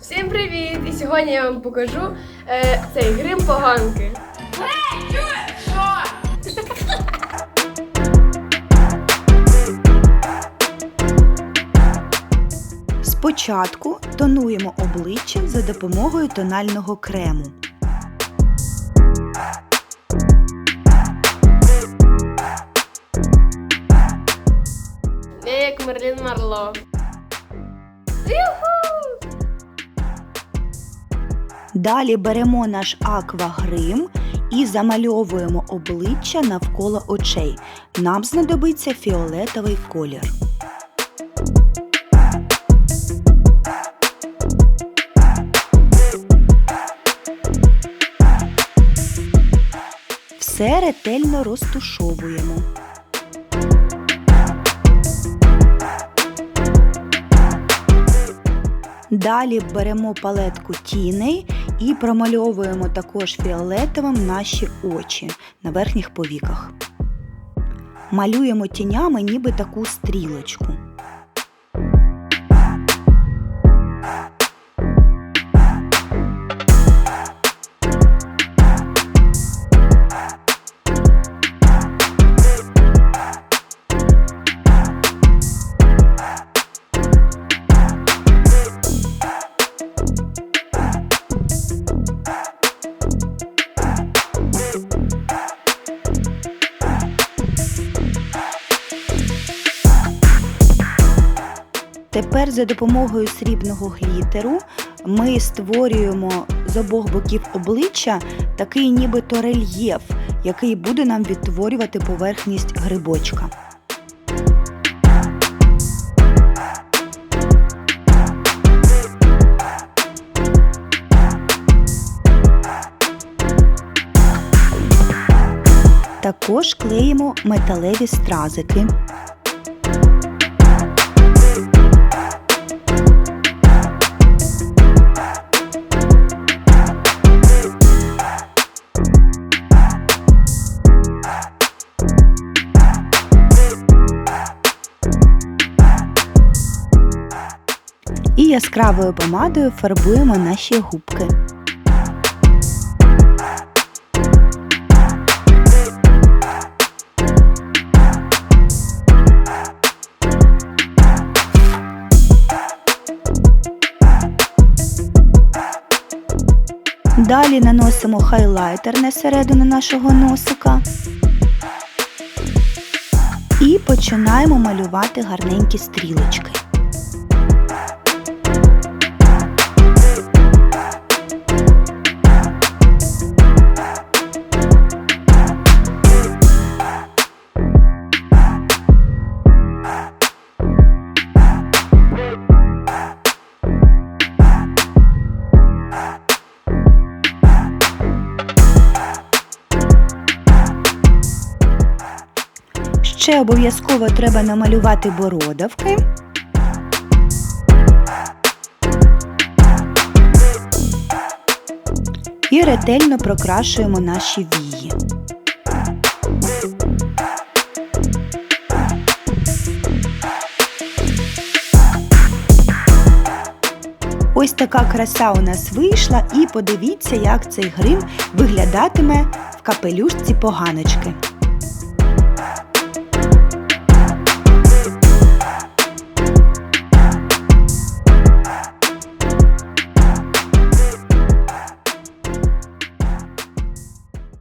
Всім привіт! І сьогодні я вам покажу е, цей грим поганки. Спочатку тонуємо обличчя за допомогою тонального крему. Я як Мерлін Марло. Юху! Далі беремо наш аквагрим і замальовуємо обличчя навколо очей. Нам знадобиться фіолетовий колір. Все ретельно розтушовуємо. Далі беремо палетку тіней і промальовуємо також фіолетовим наші очі на верхніх повіках. Малюємо тінями ніби таку стрілочку. Тепер за допомогою срібного глітеру ми створюємо з обох боків обличчя такий нібито рельєф, який буде нам відтворювати поверхність грибочка. Також клеїмо металеві стразики. Яскравою помадою фарбуємо наші губки. Далі наносимо хайлайтер на середину нашого носика. І починаємо малювати гарненькі стрілочки. Ще обов'язково треба намалювати бородавки. І ретельно прокрашуємо наші вії. Ось така краса у нас вийшла, і подивіться, як цей грим виглядатиме в капелюшці поганочки.